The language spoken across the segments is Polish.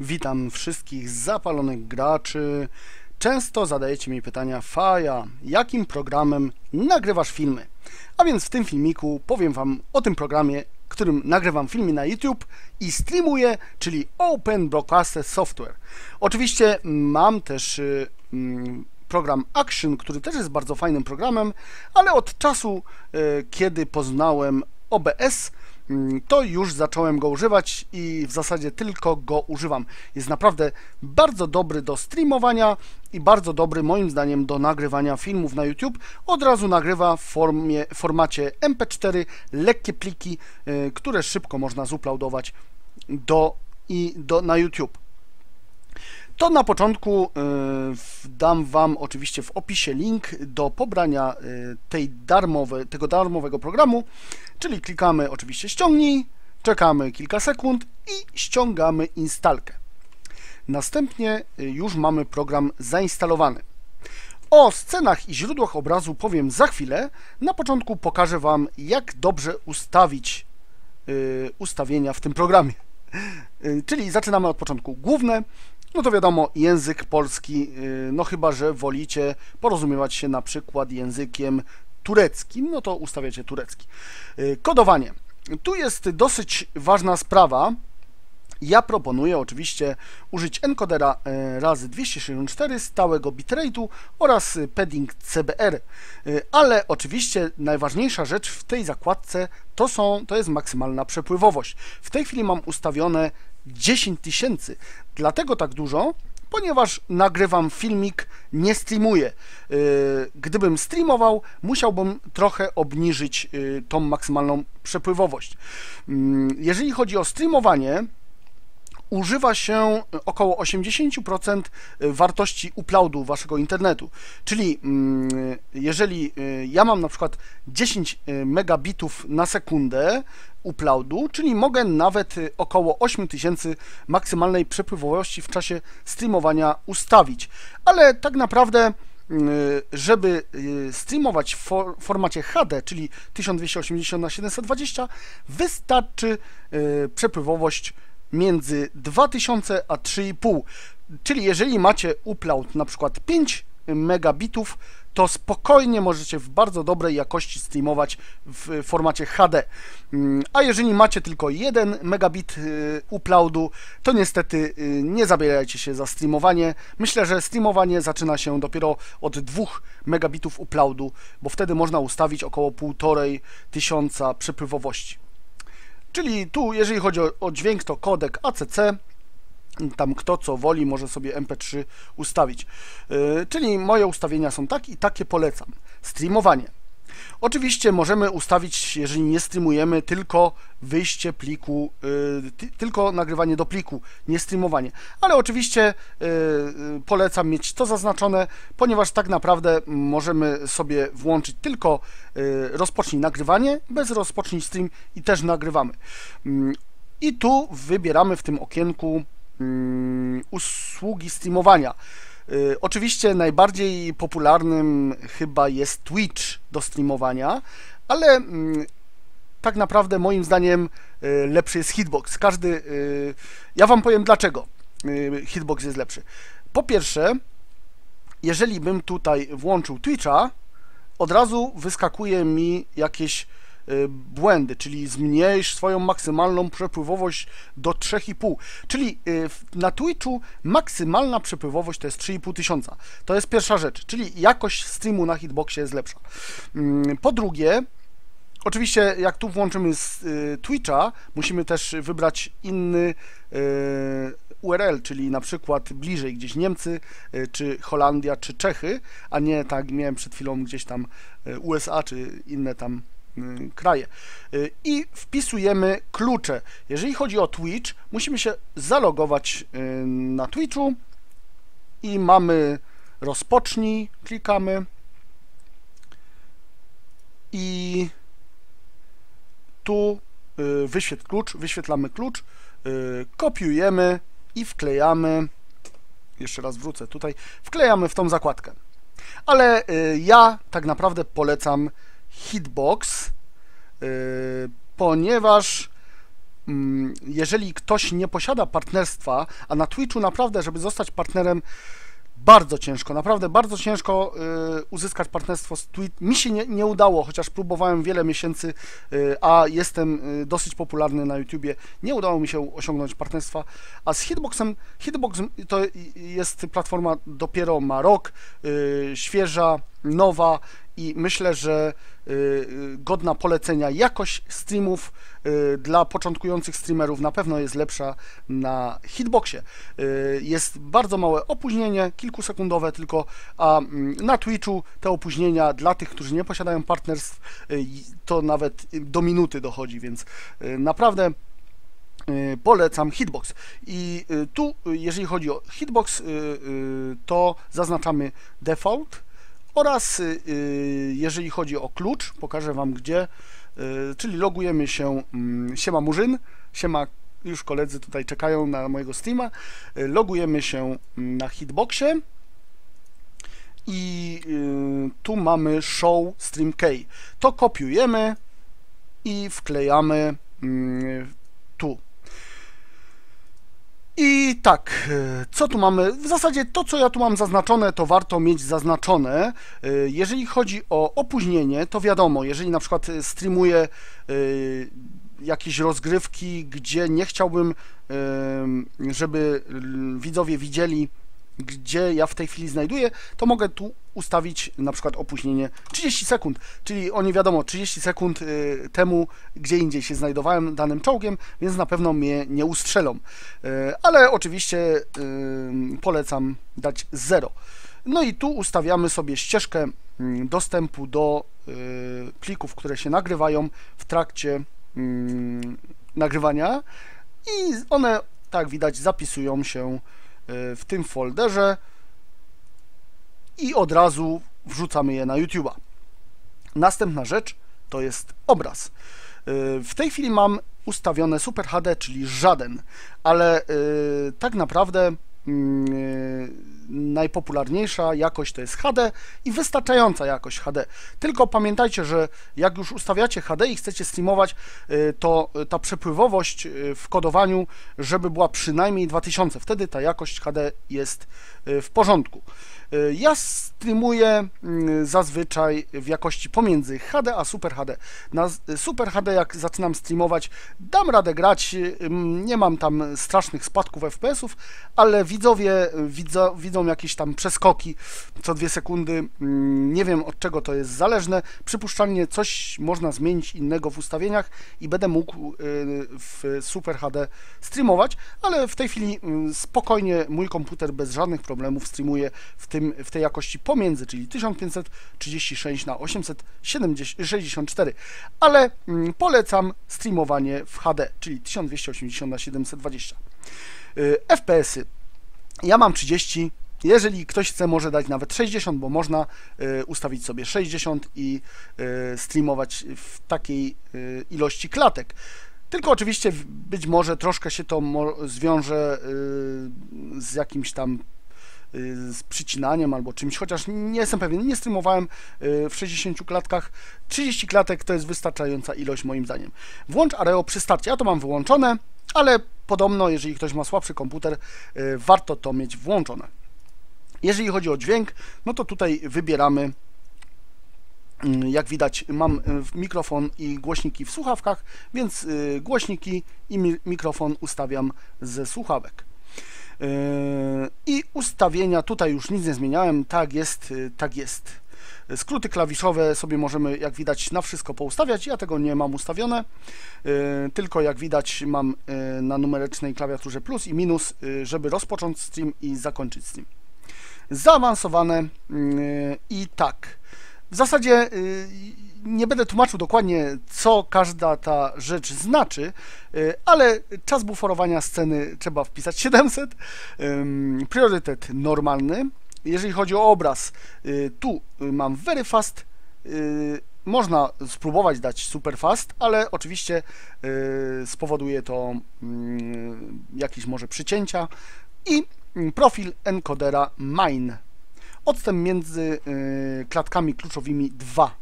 Witam wszystkich zapalonych graczy. Często zadajecie mi pytania, Faja, jakim programem nagrywasz filmy? A więc w tym filmiku powiem Wam o tym programie, którym nagrywam filmy na YouTube i streamuję, czyli Open Broadcaster Software. Oczywiście mam też y, mm, program Action, który też jest bardzo fajnym programem, ale od czasu, y, kiedy poznałem OBS, to już zacząłem go używać i w zasadzie tylko go używam. Jest naprawdę bardzo dobry do streamowania i bardzo dobry moim zdaniem do nagrywania filmów na YouTube. Od razu nagrywa w formie, formacie MP4 lekkie pliki, y, które szybko można zuploadować do, i do, na YouTube. To na początku y, dam Wam oczywiście w opisie link do pobrania y, tej darmowe, tego darmowego programu, czyli klikamy oczywiście ściągnij, czekamy kilka sekund i ściągamy instalkę. Następnie y, już mamy program zainstalowany. O scenach i źródłach obrazu powiem za chwilę. Na początku pokażę Wam, jak dobrze ustawić ustawienia w tym programie. Czyli zaczynamy od początku. Główne, no to wiadomo, język polski, no chyba, że wolicie porozumiewać się na przykład językiem tureckim, no to ustawiacie turecki. Kodowanie. Tu jest dosyć ważna sprawa. Ja proponuję oczywiście użyć encodera razy 264 stałego bitrate'u oraz padding CBR, ale oczywiście najważniejsza rzecz w tej zakładce to, są, to jest maksymalna przepływowość. W tej chwili mam ustawione 10 tysięcy. Dlatego tak dużo, ponieważ nagrywam filmik, nie streamuję. Gdybym streamował, musiałbym trochę obniżyć tą maksymalną przepływowość. Jeżeli chodzi o streamowanie, używa się około 80% wartości uploadu waszego internetu. Czyli jeżeli ja mam na przykład 10 megabitów na sekundę uploadu, czyli mogę nawet około 8000 maksymalnej przepływowości w czasie streamowania ustawić. Ale tak naprawdę żeby streamować w formacie HD, czyli 1280 na 720 wystarczy przepływowość między 2000 a 3,5. Czyli jeżeli macie upload na przykład 5 megabitów, to spokojnie możecie w bardzo dobrej jakości streamować w formacie HD. A jeżeli macie tylko 1 megabit y, uploadu, to niestety y, nie zabierajcie się za streamowanie. Myślę, że streamowanie zaczyna się dopiero od 2 megabitów uploadu, bo wtedy można ustawić około 1,5 tysiąca przepływowości. Czyli tu, jeżeli chodzi o, o dźwięk, to kodek ACC, tam kto co woli może sobie MP3 ustawić. Yy, czyli moje ustawienia są tak i takie polecam. Streamowanie. Oczywiście możemy ustawić, jeżeli nie streamujemy, tylko wyjście pliku, yy, tylko nagrywanie do pliku, nie streamowanie. Ale oczywiście yy, polecam mieć to zaznaczone, ponieważ tak naprawdę możemy sobie włączyć tylko rozpocznij nagrywanie, bez rozpocznij stream i też nagrywamy. Mm, I tu wybieramy w tym okienku usługi streamowania. Y, oczywiście najbardziej popularnym chyba jest Twitch do streamowania, ale mm, tak naprawdę moim zdaniem y, lepszy jest Hitbox. Każdy, y, ja Wam powiem dlaczego Hitbox jest lepszy. Po pierwsze, jeżeli bym tutaj włączył Twitcha, od razu wyskakuje mi jakieś błędy, czyli zmniejsz swoją maksymalną przepływowość do 3,5. Czyli y, na Twitchu maksymalna przepływowość to jest 3,5 tysiąca. To jest pierwsza rzecz, czyli jakość streamu na hitboxie jest lepsza. Mm, po drugie, Oczywiście, jak tu włączymy z y, Twitcha, musimy też wybrać inny URL, czyli na przykład bliżej gdzieś Niemcy, czy Holandia, czy Czechy, a nie tak miałem przed chwilą gdzieś tam USA, czy inne tam Y, kraje. Y, I wpisujemy klucze. Jeżeli chodzi o Twitch, musimy się zalogować y, na Twitchu i mamy rozpocznij, klikamy i tu wyświetl klucz, wyświetlamy klucz, kopiujemy i wklejamy, jeszcze raz wrócę tutaj, wklejamy w tą zakładkę. Ale ja tak naprawdę polecam Hitbox, yy, ponieważ mm, jeżeli ktoś nie posiada partnerstwa, a na Twitchu naprawdę, żeby zostać partnerem, bardzo ciężko, naprawdę bardzo ciężko y, uzyskać partnerstwo z Twitch. Mi się nie, nie udało, chociaż próbowałem wiele miesięcy, y, a jestem y, dosyć popularny na YouTubie. Nie udało mi się osiągnąć partnerstwa, a z Hitboxem, Hitbox to jest platforma dopiero ma rok, y, świeża, nowa i myślę, że y, y, godna polecenia. Jakość streamów y, dla początkujących streamerów na pewno jest lepsza na hitboxie. Jest bardzo małe opóźnienie, kilkusekundowe tylko, a mm, na Twitchu te opóźnienia dla tych, którzy nie posiadają partnerstw, to nawet do minuty dochodzi, więc naprawdę polecam Hitbox. I tu, jeżeli chodzi o Hitbox, to zaznaczamy default, oraz y, y, jeżeli chodzi o klucz, pokażę Wam gdzie, y, czyli logujemy się, mm, siema Murzyn, siema już koledzy tutaj czekają na mojego Steama, logujemy się mm, na hitboxie i tu mamy show stream key. To kopiujemy i wklejamy mm, tu. I tak, e, co tu mamy? W zasadzie to, co ja tu mam zaznaczone, to warto mieć zaznaczone. E, jeżeli chodzi o opóźnienie, to wiadomo, jeżeli na przykład streamuję e, jakieś rozgrywki, gdzie nie chciałbym, żeby widzowie widzieli gdzie ja w tej chwili znajduję, to mogę tu ustawić na przykład opóźnienie 30 sekund, czyli oni wiadomo 30 sekund y, temu gdzie indziej się znajdowałem danym czołgiem, więc na pewno mnie nie ustrzelą. Y, ale oczywiście y, polecam dać 0. No i tu ustawiamy sobie ścieżkę mm, dostępu do plików, które się nagrywają w trakcie mm, nagrywania i one, tak widać, zapisują się w tym folderze i od razu wrzucamy je na YouTube'a. Następna rzecz to jest obraz. W tej chwili mam ustawione Super HD, czyli żaden, ale y, tak naprawdę mm, y, najpopularniejsza jakość to jest HD i wystarczająca jakość HD. Tylko pamiętajcie, że jak już ustawiacie HD i chcecie streamować, y, to ta przepływowość w kodowaniu, żeby była przynajmniej 2000, wtedy ta jakość HD jest w porządku. Y, ja streamuję mm, zazwyczaj w jakości pomiędzy HD a Super HD. Na Super HD jak zaczynam streamować, dam radę grać, y, nie mam tam strasznych spadków FPS-ów, ale widzowie widzą, jakieś tam przeskoki co dwie sekundy. Mm, nie wiem od czego to jest zależne. Przypuszczalnie coś można zmienić innego w ustawieniach i będę mógł y, w Super HD streamować, ale w tej chwili spokojnie mój komputer bez żadnych problemów streamuje w tym, w tej jakości pomiędzy, czyli 1536 na 864, ale mm, polecam streamowanie w HD, czyli 1280 na 720. Y, FPS-y. Ja mam 30, jeżeli ktoś chce, może dać nawet 60, bo można y, ustawić sobie 60 i y, streamować w takiej ilości klatek. Tylko oczywiście być może troszkę się to zwiąże z jakimś tam z przycinaniem albo czymś, chociaż nie jestem pewien, nie streamowałem w 60 klatkach. 30 klatek to jest wystarczająca ilość moim zdaniem. Włącz Areo przy starcie, ja to mam wyłączone, ale podobno, jeżeli ktoś ma słabszy komputer, warto to mieć włączone. Jeżeli chodzi o dźwięk, no to tutaj wybieramy jak widać mam mikrofon i głośniki w słuchawkach, więc głośniki i mikrofon ustawiam ze słuchawek. Yy, I ustawienia, tutaj już nic nie zmieniałem, tak jest, tak jest. Skróty klawiszowe sobie możemy, jak widać, na wszystko poustawiać. Ja tego nie mam ustawione, tylko jak widać mam na numerycznej klawiaturze plus i minus, żeby rozpocząć stream i zakończyć stream. Zaawansowane i tak. W zasadzie nie będę tłumaczył dokładnie, co każda ta rzecz znaczy, y, ale czas buforowania sceny trzeba wpisać 700, priorytet normalny. Jeżeli chodzi o obraz, y, tu mam very fast, y, można spróbować dać super fast, ale oczywiście spowoduje to mm, jakieś może przycięcia i profil encodera mine. Odstęp między klatkami kluczowymi 2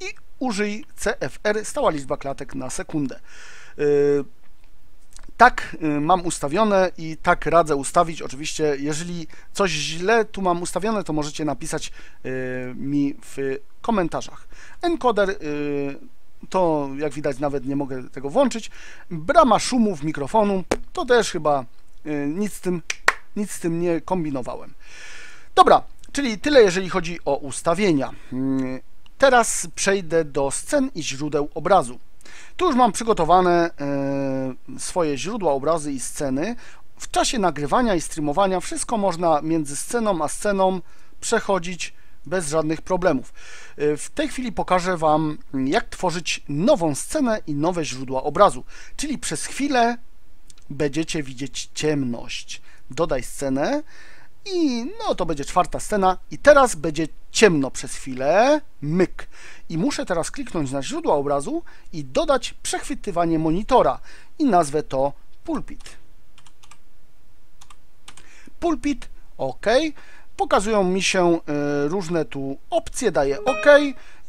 i użyj CFR, stała liczba klatek na sekundę. Y, tak y, mam ustawione i tak radzę ustawić. Oczywiście, jeżeli coś źle tu mam ustawione, to możecie napisać y, mi w komentarzach. Encoder y, to jak widać nawet nie mogę tego włączyć. Brama szumów mikrofonu to też chyba nic z tym, nic z tym nie kombinowałem. Dobra, czyli tyle jeżeli chodzi o ustawienia. Teraz przejdę do scen i źródeł obrazu. Tu już mam przygotowane e, swoje źródła, obrazy i sceny. W czasie nagrywania i streamowania wszystko można między sceną a sceną przechodzić bez żadnych problemów. E, w tej chwili pokażę Wam, jak tworzyć nową scenę i nowe źródła obrazu. Czyli przez chwilę będziecie widzieć ciemność. Dodaj scenę i no to będzie czwarta scena i teraz będzie ciemno przez chwilę, myk. I muszę teraz kliknąć na źródło obrazu i dodać przechwytywanie monitora i nazwę to pulpit. Pulpit, OK. Pokazują mi się y, różne tu opcje, daję OK.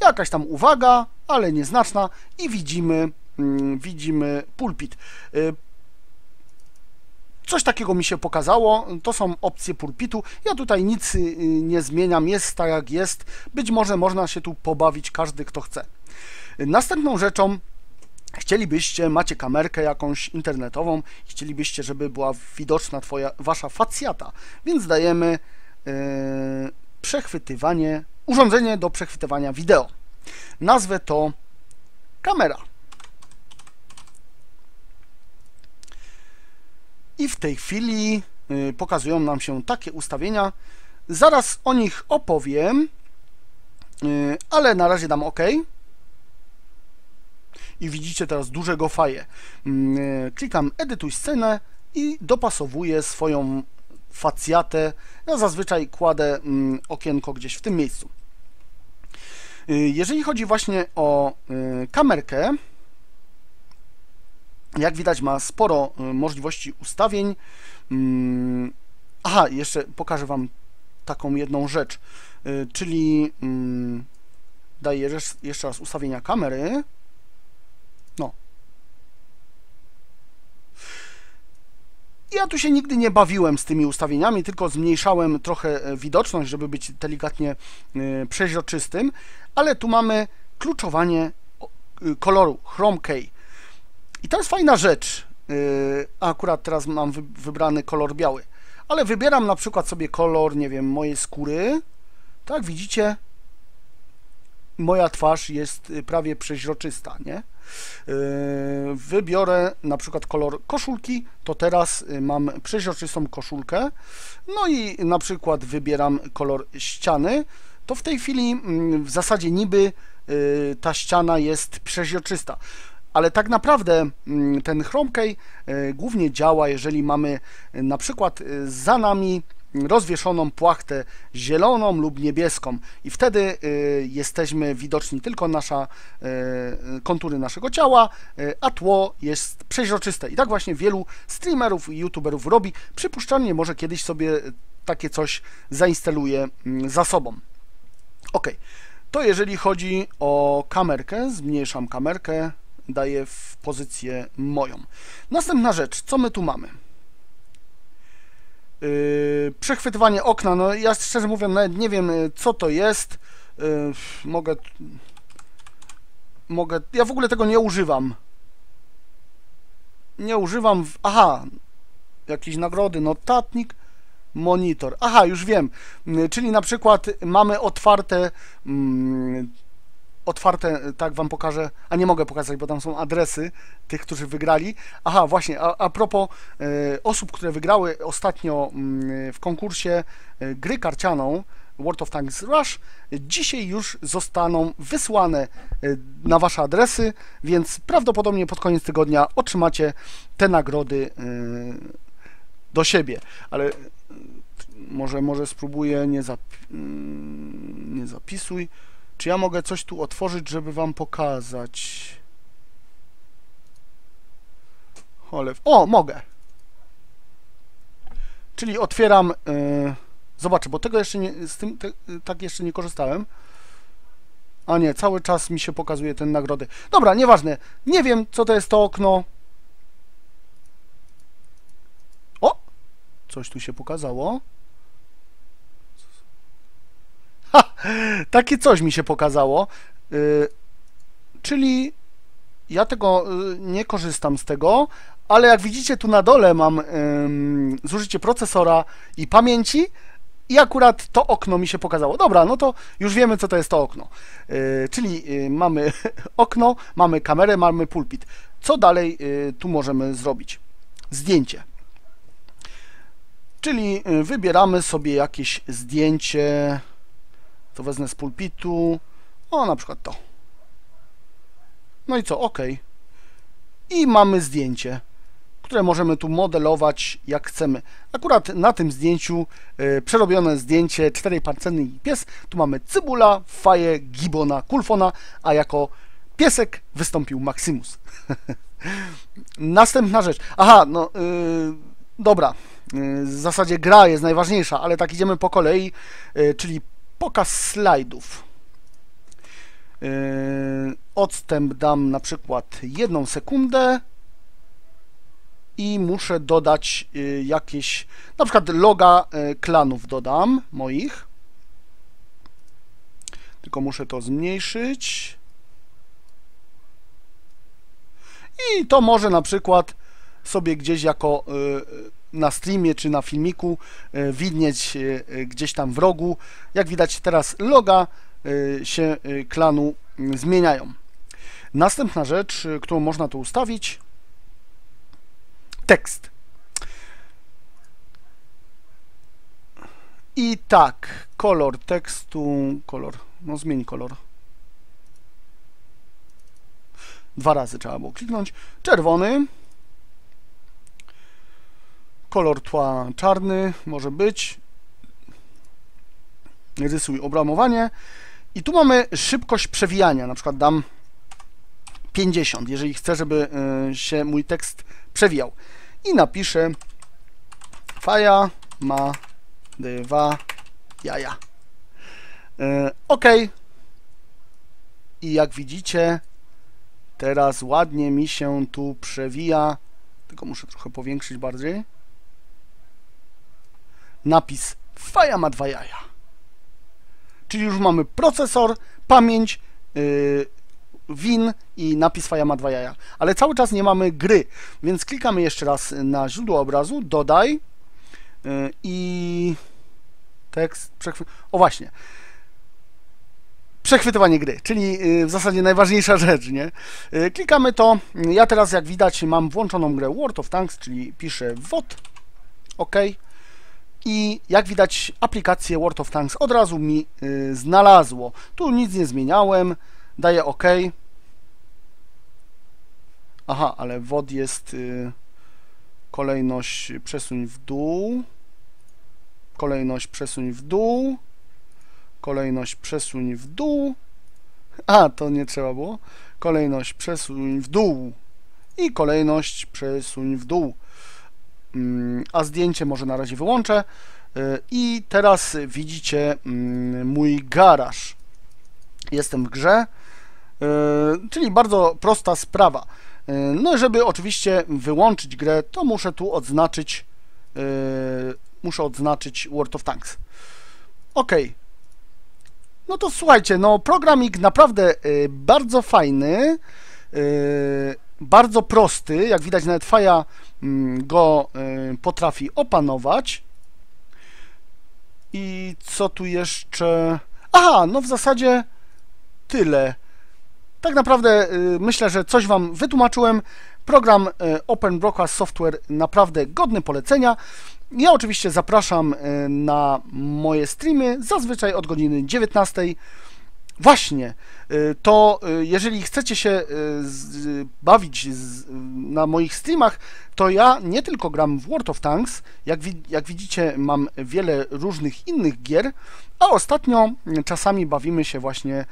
Jakaś tam uwaga, ale nieznaczna i widzimy, y, widzimy pulpit. Y, Coś takiego mi się pokazało, to są opcje pulpitu. Ja tutaj nic y, nie zmieniam, jest tak jak jest. Być może można się tu pobawić każdy, kto chce. Następną rzeczą, chcielibyście, macie kamerkę jakąś internetową, chcielibyście, żeby była widoczna twoja, wasza facjata, więc dajemy yy, przechwytywanie, urządzenie do przechwytywania wideo. Nazwę to kamera. I w tej chwili y, pokazują nam się takie ustawienia. Zaraz o nich opowiem, y, ale na razie dam OK. I widzicie teraz dużego faję. Mm, y, klikam edytuj scenę i dopasowuję swoją facjatę. Ja zazwyczaj kładę mm, okienko gdzieś w tym miejscu. Jeżeli chodzi właśnie o kamerkę, jak widać ma sporo y, możliwości ustawień. Mm, aha, jeszcze pokażę Wam taką jedną rzecz, y, czyli mm, daję jeszcze raz ustawienia kamery. No. Ja tu się nigdy nie bawiłem z tymi ustawieniami, tylko zmniejszałem trochę e, widoczność, żeby być delikatnie e, przeźroczystym, ale tu mamy kluczowanie koloru Chrome Key. I to jest fajna rzecz. Y, akurat teraz mam wybrany kolor biały. Ale wybieram na przykład sobie kolor, nie wiem, mojej skóry. Tak, widzicie? Moja twarz jest y, prawie przeźroczysta, nie? Y, wybiorę na przykład kolor koszulki, to teraz mam przeźroczystą koszulkę. No i na przykład wybieram kolor ściany, to w tej chwili mm, w zasadzie niby ta ściana jest przeźroczysta ale tak naprawdę mm, ten ChromeKey e, głównie działa, jeżeli mamy e, na przykład e, za nami rozwieszoną płachtę zieloną lub niebieską i wtedy jesteśmy widoczni tylko nasza kontury naszego ciała, a tło jest przeźroczyste. I tak właśnie wielu streamerów i youtuberów robi. Przypuszczalnie może kiedyś sobie takie coś zainstaluje mm, za sobą. Ok, to jeżeli chodzi o kamerkę, zmniejszam kamerkę, daję w pozycję moją. Następna rzecz, co my tu mamy? Yy, przechwytywanie okna, no ja szczerze mówiąc nawet nie wiem yy, co to jest. Yy, mogę... Mogę... Ja w ogóle tego nie używam. Nie używam... W, aha! Jakieś nagrody, notatnik monitor. Aha, już wiem. Yy, czyli na przykład mamy otwarte mm, otwarte, tak wam pokażę, a nie mogę pokazać, bo tam są adresy tych, którzy wygrali. Aha, właśnie, a, a propos e, osób, które wygrały ostatnio mm, w konkursie e, gry karcianą World of Tanks Rush, dzisiaj już zostaną wysłane e, na wasze adresy, więc prawdopodobnie pod koniec tygodnia otrzymacie te nagrody e, do siebie, ale e, może, może spróbuję, nie, zap, mm, nie zapisuj. Czy ja mogę coś tu otworzyć, żeby wam pokazać? Cholew. O, mogę. Czyli otwieram... Yy, zobaczę, bo tego jeszcze nie... Z tym te, tak jeszcze nie korzystałem. A nie, cały czas mi się pokazuje ten nagrody. Dobra, nieważne. Nie wiem, co to jest to okno. coś tu się pokazało. Takie coś mi się pokazało. Yy, czyli ja tego yy, nie korzystam z tego, ale jak widzicie tu na dole mam zużycie procesora i pamięci i akurat to okno mi się pokazało. Dobra, no to już wiemy, co to jest to okno. Yy, czyli mamy okno, mamy kamerę, mamy pulpit. Co dalej tu możemy zrobić? Zdjęcie. Czyli y, wybieramy sobie jakieś zdjęcie, to wezmę z pulpitu, o na przykład to. No i co? OK. I mamy zdjęcie, które możemy tu modelować jak chcemy. Akurat na tym zdjęciu y, przerobione zdjęcie czterej pancerny i pies. Tu mamy Cybula, Faję, Gibona, Kulfona, a jako piesek wystąpił Maximus. Następna rzecz. Aha, no yy, dobra. Yy, w zasadzie gra jest najważniejsza, ale tak idziemy po kolei, yy, czyli pokaz slajdów. Yy, odstęp dam na przykład jedną sekundę i muszę dodać yy, jakieś, na przykład loga yy, klanów dodam moich. Tylko muszę to zmniejszyć. I to może na przykład sobie gdzieś jako na streamie czy na filmiku widnieć gdzieś tam w rogu. Jak widać teraz loga się klanu zmieniają. Następna rzecz, którą można tu ustawić, tekst. I tak, kolor tekstu, kolor, no zmień kolor. Dwa razy trzeba było kliknąć. Czerwony. Kolor tła czarny może być. Rysuj obramowanie. I tu mamy szybkość przewijania. Na przykład dam 50, jeżeli chcę, żeby y, się mój tekst przewijał. I napiszę faja ma dwa jaja. Y, OK. I jak widzicie, Teraz ładnie mi się tu przewija, tylko muszę trochę powiększyć bardziej. Napis Faja ma dwa jaja. Czyli już mamy procesor, pamięć, yy, win i napis Faja ma dwa jaja. Ale cały czas nie mamy gry, więc klikamy jeszcze raz na źródło obrazu, dodaj yy, i tekst, o właśnie, przechwytywanie gry, czyli y, w zasadzie najważniejsza rzecz, nie? Y, klikamy to, ja teraz jak widać mam włączoną grę World of Tanks, czyli piszę WOT, OK i jak widać aplikację World of Tanks od razu mi y, znalazło. Tu nic nie zmieniałem, daję OK. Aha, ale WOD jest kolejność przesuń w dół, kolejność przesuń w dół, Kolejność przesuń w dół. A, to nie trzeba było. Kolejność przesuń w dół. I kolejność przesuń w dół. Mm, a zdjęcie może na razie wyłączę. Y, I teraz widzicie mm, mój garaż. Jestem w grze, y, czyli bardzo prosta sprawa. Y, no, żeby oczywiście wyłączyć grę, to muszę tu odznaczyć muszę odznaczyć World of Tanks. OK, no to słuchajcie, no programik naprawdę bardzo fajny, bardzo prosty, jak widać nawet Faja go y, potrafi opanować. I co tu jeszcze? Aha, no w zasadzie tyle. Tak naprawdę y, myślę, że coś Wam wytłumaczyłem. Program y, Open Broadcast Software naprawdę godny polecenia. Ja oczywiście zapraszam na moje streamy, zazwyczaj od godziny 19. Właśnie, e, to e, jeżeli chcecie się bawić na moich streamach, to ja nie tylko gram w World of Tanks, jak, jak widzicie mam wiele różnych innych gier, a ostatnio czasami bawimy się właśnie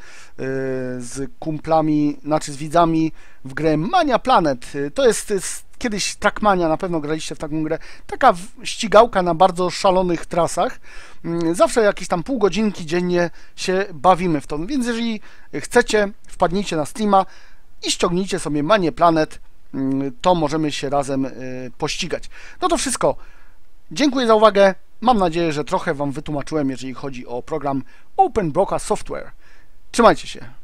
z kumplami, znaczy z widzami w grę Mania Planet. To jest kiedyś Trackmania, na pewno graliście w taką grę, taka ścigałka na bardzo szalonych trasach. Mm, zawsze jakieś tam pół godzinki dziennie się bawimy w to. Więc jeżeli chcecie, wpadnijcie na Steama i ściągnijcie sobie Manie Planet, mm, to możemy się razem y, pościgać. No to wszystko. Dziękuję za uwagę. Mam nadzieję, że trochę Wam wytłumaczyłem, jeżeli chodzi o program Open Broca Software. Trzymajcie się.